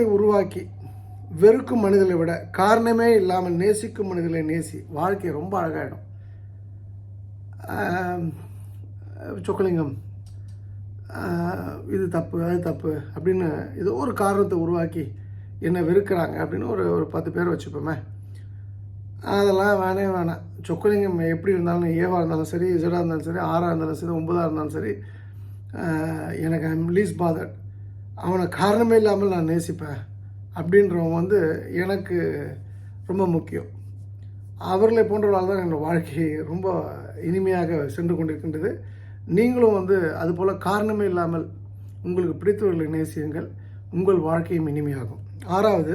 உருவாக்கி வெறுக்கும் மனிதர்களை விட காரணமே இல்லாமல் நேசிக்கும் மனிதர்களை நேசி வாழ்க்கை ரொம்ப அழகாயிடும். சொக்கலிங்கம் இது தப்பு அது தப்பு அப்படின்னு ஏதோ ஒரு காரணத்தை உருவாக்கி என்னை வெறுக்கிறாங்க அப்படின்னு ஒரு ஒரு பத்து பேர் வச்சுப்போமே. அதெல்லாம் வேணே வேணாம். சொக்கலிங்கம் எப்படி இருந்தாலும் ஏவாக இருந்தாலும் சரி இசடாக இருந்தாலும் சரி ஆறாக இருந்தாலும் சரி ஒன்பதாக இருந்தாலும் சரி எனக்கு ஐம் லீஸ் பாதட் அவனை காரணமே இல்லாமல் நான் நேசிப்பேன். அப்படின்றவன் வந்து எனக்கு ரொம்ப முக்கியம். அவர்களை போன்றவர்களால் தான் என்னோடய வாழ்க்கை ரொம்ப இனிமையாக சென்று கொண்டிருக்கின்றது. நீங்களும் வந்து அதுபோல் காரணமே இல்லாமல் உங்களுக்கு பிடித்தவர்களை நேசியுங்கள். உங்கள் வாழ்க்கையும் இனிமையாகும். ஆறாவது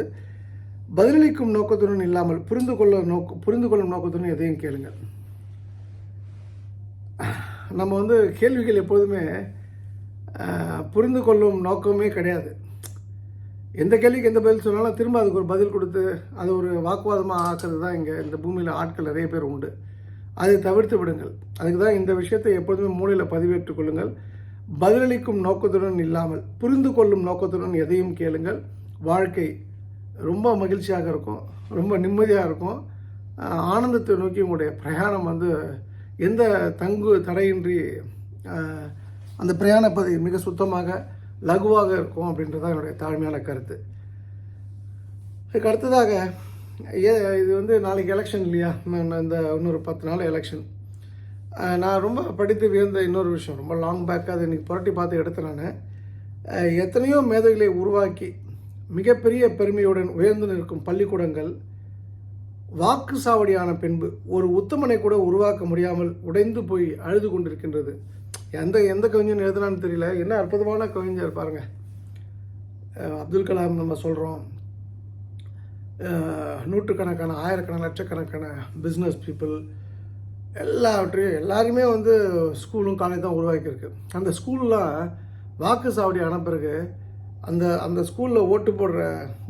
பதிலளிக்கும் நோக்கத்துடன் இல்லாமல் புரிந்து கொள்ள நோக்கு புரிந்து கொள்ளும் நோக்கத்துடன் எதையும் கேளுங்கள். நம்ம வந்து கேள்விகள் எப்போதுமே புரிந்து கொள்ளும் நோக்கமே கிடையாது. எந்த கேள்விக்கு எந்த பதில் சொன்னாலும் திரும்ப அதுக்கு ஒரு பதில் கொடுத்து அது ஒரு வாக்குவாதமாக ஆக்குறது தான் இங்கே இந்த பூமியில் ஆட்கள் நிறைய பேர் உண்டு. அதை தவிர்த்து விடுங்கள். அதுக்கு தான் இந்த விஷயத்தை எப்போதுமே மூளையில் பதிவேற்றுக் கொள்ளுங்கள். பதிலளிக்கும் நோக்கத்துடன் இல்லாமல் புரிந்து கொள்ளும் நோக்கத்துடன் எதையும் கேளுங்கள். வாழ்க்கை ரொம்ப மகிழ்ச்சியாக இருக்கும் ரொம்ப நிம்மதியாக இருக்கும். ஆனந்தத்தை நோக்கி உங்களுடைய பிரயாணம் வந்து எந்த தங்கு தடையின்றி அந்த பிரயாண பதிவு மிக சுத்தமாக லகுவாக இருக்கும் அப்படின்றது தான் என்னுடைய தாழ்மையான கருத்து. இதுக்கு அடுத்ததாக ஏ இது வந்து நாளைக்கு எலெக்ஷன் இல்லையா? நான் இந்த இன்னொரு பத்து நாள் எலெக்ஷன் நான் ரொம்ப படித்து வியந்த இன்னொரு விஷயம் ரொம்ப லாங் பேக்காக அதை இன்றைக்கி புரட்டி பார்த்து எடுத்தேன் நான். எத்தனையோ மேதைகளை உருவாக்கி மிகப்பெரிய பெருமையுடன் உயர்ந்து நிற்கும் பள்ளிக்கூடங்கள் வாக்கு சாவடியான பின்பு ஒரு உத்தமனை கூட உருவாக்க முடியாமல் உடைந்து போய் அழுது கொண்டிருக்கின்றது. எந்த எந்த கவிஞன் எழுதுனான்னு தெரியல. என்ன அற்புதமான கவிஞர் பாருங்க. அப்துல் கலாம் நம்ம சொல்கிறோம் நூற்றுக்கணக்கான ஆயிரக்கணக்கான லட்சக்கணக்கான பிஸ்னஸ் பீப்புள் எல்லாவற்றையும் எல்லாருமே வந்து ஸ்கூலும் காலேஜ் தான் உருவாக்கியிருக்கு. அந்த ஸ்கூல்லாம் வாக்கு சாவடி ஆன பிறகு அந்த அந்த ஸ்கூலில் ஓட்டு போடுற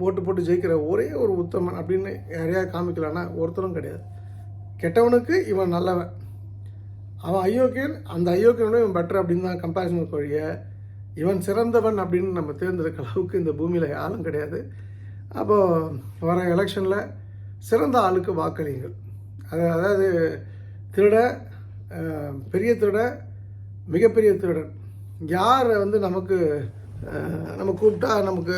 ஓட்டு போட்டு ஜெயிக்கிற ஒரே ஒரு உத்தமன் அப்படின்னு யாரையா காமிக்கலான்னா ஒருத்தரும் கிடையாது. கெட்டவனுக்கு இவன் நல்லவன். அவன் அயோக்கியன் அந்த அயோக்கியனோட இவன் பெட்டர் அப்படின்னு தான் கம்பேரிசன் கொழிய இவன் சிறந்தவன் அப்படின்னு நம்ம தேர்ந்தெடுக்க அளவுக்கு இந்த பூமியில் யாரும் கிடையாது. அப்போது வர எலெக்ஷனில் சிறந்த ஆளுக்கு வாக்களியுங்கள். அது அதாவது திருட பெரிய திருட மிகப்பெரிய திருடன். யார் வந்து நமக்கு நம்ம கூப்பிட்டா நமக்கு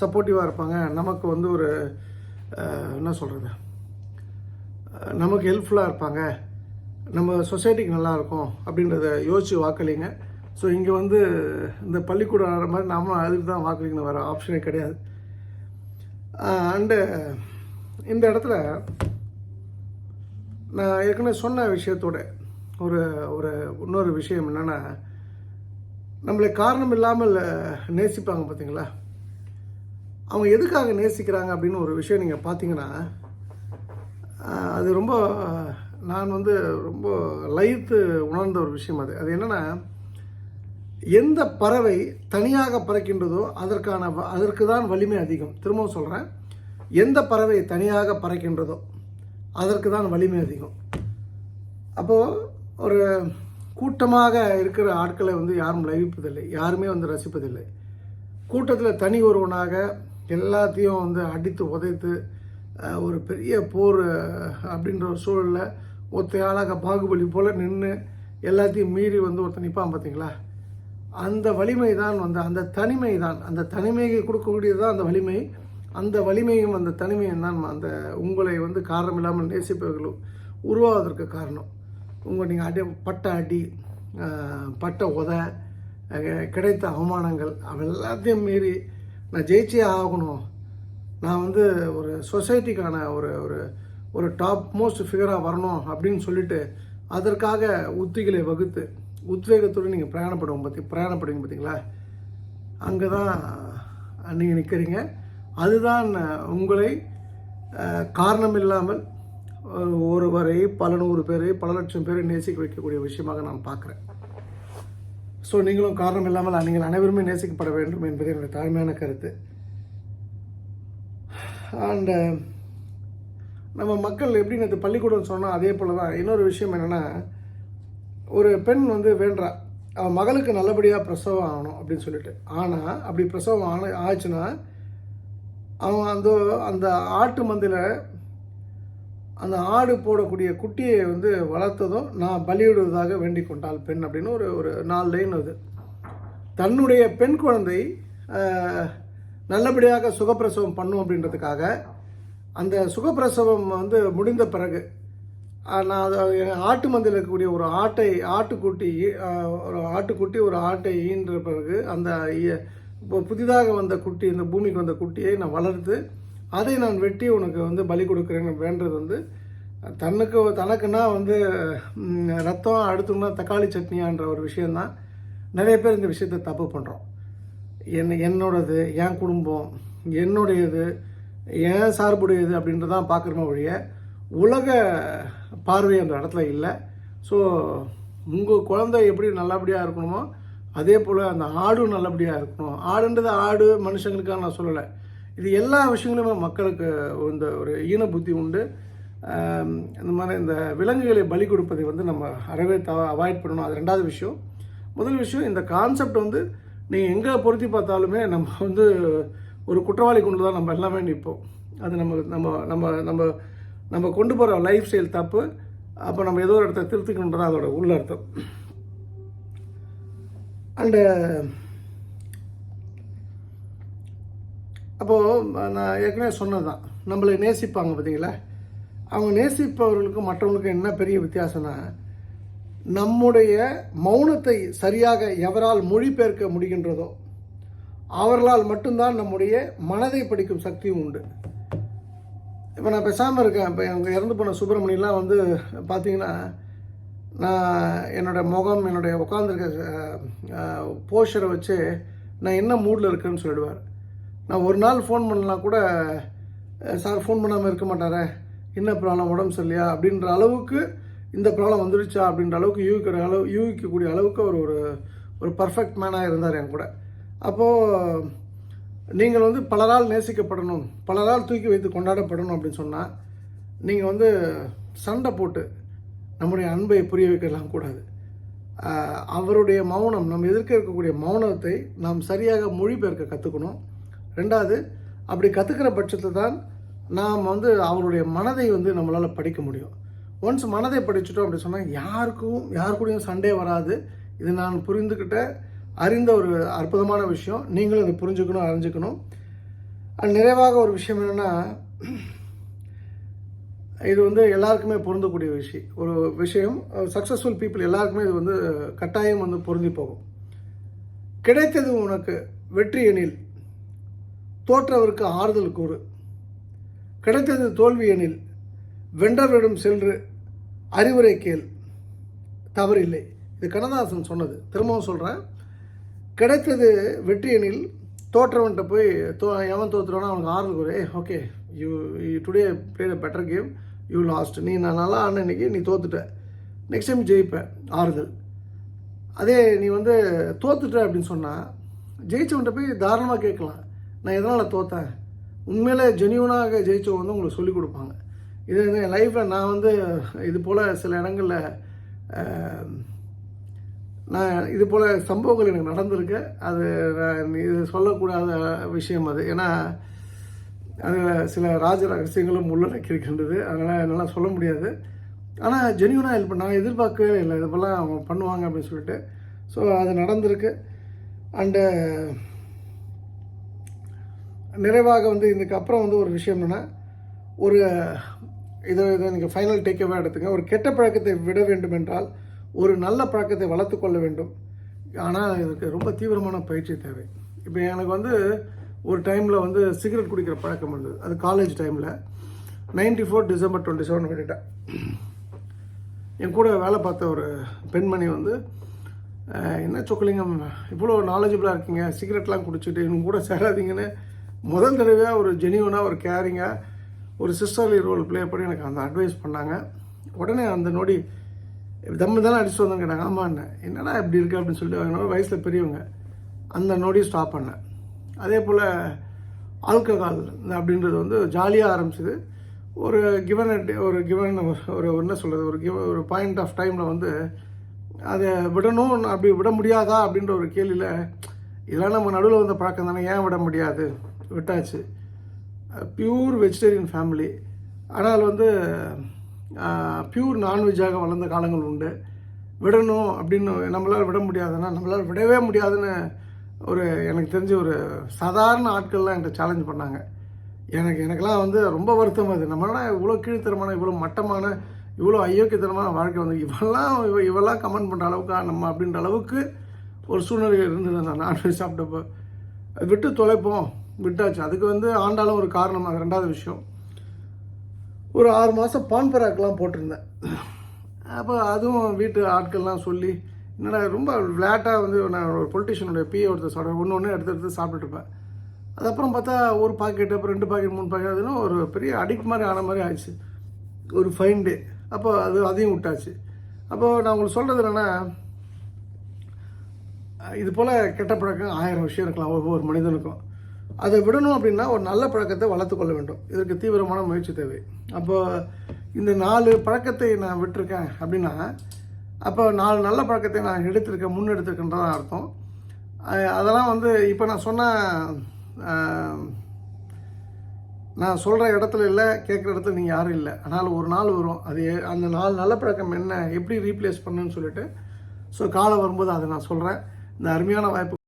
சப்போர்ட்டிவாக இருப்பாங்க. நமக்கு வந்து ஒரு என்ன சொல்கிறது நமக்கு ஹெல்ப்ஃபுல்லாக இருப்பாங்க. நம்ம சொசைட்டிக்கு நல்லா இருக்கும் அப்படின்றத யோசித்து வாக்களிங்க. ஸோ இங்கே வந்து இந்த பள்ளிக்கூடம் ஆடுற மாதிரி நாமளும் அதுக்கு தான் வாக்களிக்கணும். வேறு ஆப்ஷனே கிடையாது. அண்டு இந்த இடத்துல நான் ஏற்கனவே சொன்ன விஷயத்தோட ஒரு ஒரு இன்னொரு விஷயம் என்னென்னா நம்மளை காரணம் இல்லாமல் நேசிப்பாங்க பார்த்தீங்களா அவங்க எதுக்காக நேசிக்கிறாங்க அப்படின்னு ஒரு விஷயம் நீங்கள் பார்த்தீங்கன்னா அது ரொம்ப நான் வந்து ரொம்ப லயித்து உணர்ந்த ஒரு விஷயம் அது. அது என்னென்னா எந்த பறவை தனியாக பறக்கின்றதோ அதற்கான வ- அதற்கு தான் வலிமை அதிகம். திரும்பவும் சொல்கிறேன் எந்த பறவை தனியாக பறக்கின்றதோ அதற்கு தான் வலிமை அதிகம். அப்போது ஒரு கூட்டமாக இருக்கிற ஆட்களை வந்து யாரும் லயிப்பதில்லை யாருமே வந்து ரசிப்பதில்லை. கூட்டத்தில் தனி ஒருவனாக எல்லாத்தையும் வந்து அடித்து உதைத்து ஒரு பெரிய போர் அப்படின்ற ஒரு சூழலில் ஒத்தையாளாக பாகுபலி போல் நின்று எல்லாத்தையும் மீறி வந்து ஒருத்தன் நிற்பான் பார்த்தீங்களா அந்த வலிமை தான் வந்து அந்த தனிமை தான் அந்த தனிமையை கொடுக்கக்கூடியது தான் அந்த வலிமை. அந்த வலிமையும் அந்த தனிமையும் தான் அந்த உங்களை வந்து காரணம் இல்லாமல் நேசிப்பவர்களும் உருவாவதற்கு காரணம். உங்கள் நீங்கள் அடி பட்ட அடி பட்ட உத கிடைத்த அவமானங்கள் அவ எல்லாத்தையும் மீறி நான் ஜெயிச்சே ஆகணும். நான் வந்து ஒரு சொசைட்டிக்கான ஒரு ஒரு ஒரு டாப் மோஸ்ட் ஃபிகராக வரணும் அப்படின்னு சொல்லிட்டு அதற்காக உத்திகளை வகுத்து உத்வேகத்தோடு நீங்கள் பிரயாணப்படுவோம் பார்த்தி பிரயாணப்படுவீங்க பார்த்தீங்களா அங்கே தான் நீங்கள் நிற்கிறீங்க அதுதான் உங்களை காரணம் இல்லாமல் ஒருவரை பல நூறு பேரை பல லட்சம் பேரை நேசிக்க வைக்கக்கூடிய விஷயமாக நான் பார்க்குறேன். ஸோ நீங்களும் காரணம் இல்லாமல் நீங்கள் அனைவருமே நேசிக்கப்பட வேண்டும் என்பது என்னுடைய தாழ்மையான கருத்து. அண்ட் நம்ம மக்கள் எப்படி நேற்று பள்ளிக்கூடம் சொன்னோம் அதே போல் தான் இன்னொரு விஷயம் என்னென்னா ஒரு பெண் வந்து வேண்டா அவன் மகளுக்கு நல்லபடியாக பிரசவம் ஆகணும் அப்படின்னு சொல்லிட்டு. ஆனால் அப்படி பிரசவம் ஆன ஆச்சுன்னா அவன் அந்த அந்த ஆட்டு மந்தையில் அந்த ஆடு போடக்கூடிய குட்டியை வந்து வளர்த்ததும் நான் பலியிடுவதாக வேண்டிக் கொண்டாள் பெண் அப்படின்னு ஒரு ஒரு நாலு லைன் அது. தன்னுடைய பெண் குழந்தை நல்லபடியாக சுகப்பிரசவம் பண்ணும் அப்படின்றதுக்காக அந்த சுகப்பிரசவம் வந்து முடிந்த பிறகு நான் அது ஆட்டு மந்தையில் இருக்கக்கூடிய ஒரு ஆட்டை ஆட்டுக்குட்டி ஒரு ஆட்டுக்குட்டி ஒரு ஆட்டை ஈன்ற பிறகு அந்த புதிதாக வந்த குட்டி இந்த பூமிக்கு வந்த குட்டியை நான் வளர்த்து அதை நான் வெட்டி உனக்கு வந்து பலி கொடுக்குறேன்னு வேண்டது வந்து தனக்கு தனக்குன்னா வந்து ரத்தம் அடுத்தோம்னா தக்காளி சட்னியான்ற ஒரு விஷயந்தான் நிறைய பேர் இந்த விஷயத்தை தப்பு பண்ணுறோம் என்ன என்னோடது என் குடும்பம் என்னுடையது என் சார்புடையது அப்படின்றதான் பார்க்குறோமே ஒழிய உலக பார்வை அந்த இடத்துல இல்லை. ஸோ உங்கள் குழந்தை எப்படி நல்லபடியாக இருக்கணுமோ அதே போல் அந்த ஆடும் நல்லபடியாக இருக்கணும். ஆடுன்றது ஆடு மனுஷங்களுக்காக நான் சொல்லலை. இது எல்லா விஷயங்களுமே மக்களுக்கு இந்த ஒரு ஈன புத்தி உண்டு. இந்த மாதிரி இந்த விலங்குகளை பலி கொடுப்பதை வந்து நம்ம அறவே த அவாய்ட் பண்ணணும். அது ரெண்டாவது விஷயம். முதல் விஷயம் இந்த கான்செப்ட் வந்து நீங்கள் எங்கே பொருத்தி பார்த்தாலுமே நம்ம வந்து ஒரு குற்றவாளி கொண்டு தான் நம்ம எல்லாமே நிற்போம். அது நம்ம நம்ம நம்ம நம்ம நம்ம கொண்டு போகிற லைஃப் ஸ்டைல் தப்பு. அப்போ நம்ம ஏதோ ஒரு இடத்த திருத்திக்கணுன்றது அதோட உள்ள அர்த்தம். அண்டு அப்போது நான் ஏற்கனவே சொன்னது தான் நம்மளை நேசிப்பாங்க பார்த்தீங்களா? அவங்க நேசிப்பவர்களுக்கும் மற்றவங்களுக்கும் என்ன பெரிய வித்தியாசம்னா நம்முடைய மௌனத்தை சரியாக எவரால் மொழிபெயர்க்க முடிகின்றதோ அவர்களால் மட்டும்தான் நம்முடைய மனதை படிக்கும் சக்தியும் உண்டு. இப்போ நான் பேசாமல் இருக்கேன். இப்போ அவங்க இறந்து போன சுப்பிரமணியெலாம் வந்து பார்த்தீங்கன்னா நான் என்னோட முகம் என்னுடைய உட்காந்துருக்க போஷரை வச்சு நான் என்ன மூடில் இருக்கேன்னு சொல்லிடுவார். நான் ஒரு நாள் ஃபோன் பண்ணலாம் கூட சார் ஃபோன் பண்ணாமல் இருக்க மாட்டாரே. என்ன ப்ராப்ளம் உடம்பு சரியில்லையா? அப்படின்ற அளவுக்கு இந்த ப்ராப்ளம் வந்துடுச்சா அப்படின்ற அளவுக்கு யூகிக்கிற அளவு யூகிக்கக்கூடிய அளவுக்கு அவர் ஒரு ஒரு பர்ஃபெக்ட் மேனாக இருந்தார் என் கூட அப்போது நீங்கள் வந்து பலரால் நேசிக்கப்படணும் பலரால் தூக்கி வைத்து கொண்டாடப்படணும் அப்படின்னு சொன்னால் நீங்கள் வந்து சண்டை போட்டு நம்முடைய அன்பை புரிய வைக்கலாம் கூடாது. அவருடைய மௌனம் நம்ம எதிர்க்க இருக்கக்கூடிய மௌனத்தை நாம் சரியாக மொழிபெயர்க்க கற்றுக்கணும் ரெண்டாவது அப்படி கற்றுக்கிற பட்சத்தில் தான் நாம் வந்து அவருடைய மனதை வந்து நம்மளால் படிக்க முடியும். ஒன்ஸ் மனதை படிச்சுட்டோம் அப்படி சொன்னால் யாருக்கும் யார் கூடயும் சண்டே வராது. இது நான் புரிந்துக்கிட்ட அறிந்த ஒரு அற்புதமான விஷயம். நீங்களும் இதை புரிஞ்சுக்கணும் அறிஞ்சுக்கணும். நிறைவாக ஒரு விஷயம் என்னென்னா இது வந்து எல்லாருக்குமே பொருந்தக்கூடிய விஷயம். ஒரு விஷயம் சக்ஸஸ்ஃபுல் பீப்புள் எல்லாருக்குமே இது வந்து கட்டாயம் வந்து பொருந்தி போகும். கிடைத்தது உனக்கு வெற்றி எனில் தோற்றவருக்கு ஆறுதல் கூறு. கிடைத்தது தோல்வி எனில் வென்றவரிடம் சென்று அறிவுரை கேள். தவறில்லை. இது கண்ணதாசன் சொன்னது. திரும்பவும் சொல்கிறேன் கிடைத்தது வெற்றி எனில் தோற்றவன்கிட்ட போய் தோ எவன் தோற்றுறானோ அவனுக்கு ஆறுதல் கூறு. Hey okay you today played a better game you lost நீ நான் நல்லா ஆன இன்னைக்கு நீ தோத்துட்ட. நெக்ஸ்ட் டைம் ஜெயிப்பேன் ஆறுதல். அதே நீ வந்து தோத்துட்ட அப்படின்னு சொன்னால் ஜெயிச்சவன்கிட்ட போய் தாராளமாக கேட்கலாம். நான் எதனால் தோத்தேன்? உண்மையிலே ஜெனியூனாக ஜெயிச்சவங்க வந்து உங்களுக்கு சொல்லிக் கொடுப்பாங்க. இது என் லைஃப்பில் நான் வந்து இது போல் சில இடங்களில் நான் இது போல் சம்பவங்கள் எனக்கு நடந்திருக்கு. அது நான் இது சொல்லக்கூடாத விஷயம் அது. ஏன்னா அதில் சில ராஜ ரகசியங்களும் உள்ளடக்கியிருக்கின்றது அதனால் என்னால் சொல்ல முடியாது. ஆனால் ஜெனியூனாக ஹெல்ப் நான் எதிர்பார்க்கவே இல்லை. இது போல் அவங்க பண்ணுவாங்க அப்படின்னு சொல்லிட்டு. ஸோ அது நடந்திருக்கு. அண்டு நிறைவாக வந்து இதுக்கு அப்புறம் வந்து ஒரு விஷயம் என்னென்னா ஒரு இதை இதை நீங்கள் ஃபைனல் டேக்கவே எடுத்துங்க. ஒரு கெட்ட பழக்கத்தை விட வேண்டும் என்றால் ஒரு நல்ல பழக்கத்தை வளர்த்து கொள்ள வேண்டும். ஆனால் இதுக்கு ரொம்ப தீவிரமான பயிற்சி தேவை. இப்போ எனக்கு வந்து ஒரு டைமில் வந்து சிகரெட் குடிக்கிற பழக்கம் இருந்தது. அது காலேஜ் டைமில் ninety four December twenty seven விட்டுட்டேன் என் கூட வேலை பார்த்த ஒரு பெண்மணி வந்து என்ன சொக்கலிங்கம் இவ்வளோ நாலேஜபிளாக இருக்கீங்க. சிகரெட்லாம் குடிச்சிட்டு இவங்க கூட சேராதீங்கன்னு முதல் தடவையாக ஒரு ஜெனியூனாக ஒரு கேரிங்காக ஒரு சிஸ்டர்லி ரோல் ப்ளே பண்ணி எனக்கு அந்த அட்வைஸ் பண்ணாங்க. உடனே அந்த நொடி தம்மு தானே அடிச்சு வந்தேன் கேட்டாங்க ஆமாண்ணே என்னடா இப்படி இருக்கு? அப்படின்னு சொல்லிட்டு என்னோட வயசில் பெரியவங்க அந்த நொடி ஸ்டாப் பண்ணேன். அதே போல் ஆல்கஹால் அப்படின்றது வந்து ஜாலியாக ஆரம்பிச்சது. ஒரு கிவன் ஒரு கிவன் ஒரு என்ன சொல்கிறது ஒரு கிவ ஒரு பாயிண்ட் ஆஃப் டைமில் வந்து அதை விடணும் அப்படி விட முடியாதா அப்படின்ற ஒரு கேள்வியில் இதெல்லாம் நம்ம நடுவில் வந்த பழக்கம் தானே ஏன் விட முடியாது? விட்டாச்சு. பியூர் வெஜிடேரியன் ஃபேமிலி ஆனால் வந்து பியூர் நான்வெஜ்ஜாக வளர்ந்த காலங்கள் உண்டு. விடணும் அப்படின்னு நம்மளால் விட முடியாதுன்னா நம்மளால் விடவே முடியாதுன்னு ஒரு எனக்கு தெரிஞ்ச ஒரு சாதாரண ஆட்கள்லாம் என்கிட்ட சேலஞ்ச் பண்ணாங்க. எனக்கு எனக்கெல்லாம் வந்து ரொம்ப வருத்தம் அது நம்மளால் இவ்வளோ கீழ்த்தரமான இவ்வளோ மட்டமான இவ்வளோ அயோக்கியத்தனமான வாழ்க்கை வந்து இவெல்லாம் இவ இவெல்லாம் கமெண்ட் பண்ணுற அளவுக்கு நம்ம அப்படின்ற அளவுக்கு ஒரு சூழ்நிலை இருந்தது நான் நான்வெஜ் சாப்பிட்டப்போ. விட்டு தொலைப்போம். விட்டாச்சு. அதுக்கு வந்து ஆண்டாலும் ஒரு காரணம் அது ரெண்டாவது விஷயம். ஒரு ஆறு மாதம் பான் பராக்கெலாம் போட்டிருந்தேன். அப்போ அதுவும் வீட்டு ஆட்கள்லாம் சொல்லி என்னடா ரொம்ப விளையாட்டாக வந்து நான் ஒரு பொலிட்டிஷியனுடைய பிஏ ஒருத்தர் சாப்பிட ஒன்று ஒன்று எடுத்து எடுத்து சாப்பிட்டுருப்பேன் அதுக்கப்புறம் பார்த்தா ஒரு பாக்கெட் அப்புறம் ரெண்டு பாக்கெட் மூணு பாக்கெட் அதுன்னு ஒரு பெரிய அடிக்ட் மாதிரி ஆன மாதிரி ஆயிடுச்சு. ஒரு ஃபைன் டே அப்போ அது அதையும் விட்டாச்சு. அப்போ நான் உங்களுக்கு சொல்கிறது என்னென்னா இது போல் கெட்ட பழக்கம் ஆயிரம் விஷயம் இருக்கலாம். ஒவ்வொரு மனிதனுக்கும். அதை விடணும் அப்படின்னா ஒரு நல்ல பழக்கத்தை வளர்த்துக்கொள்ள வேண்டும். இதற்கு தீவிரமான முயற்சி தேவை. அப்போ இந்த நாலு பழக்கத்தை நான் விட்டுருக்கேன் அப்படின்னா அப்போ நாலு நல்ல பழக்கத்தை நான் எடுத்திருக்கேன் முன்னெடுத்திருக்கேன்றதான் அர்த்தம். அதெல்லாம் வந்து இப்போ நான் சொன்ன நான் சொல்கிற இடத்துல இல்லை கேட்குற இடத்துல நீங்கள் யாரும் இல்லை. ஆனால் ஒரு நாள் வரும் அது அந்த நாலு நல்ல பழக்கம் என்ன எப்படி ரீப்ளேஸ் பண்ணுன்னு சொல்லிட்டு ஸோ காலம் வரும்போது அதை நான் சொல்கிறேன் இந்த அருமையான வாய்ப்பு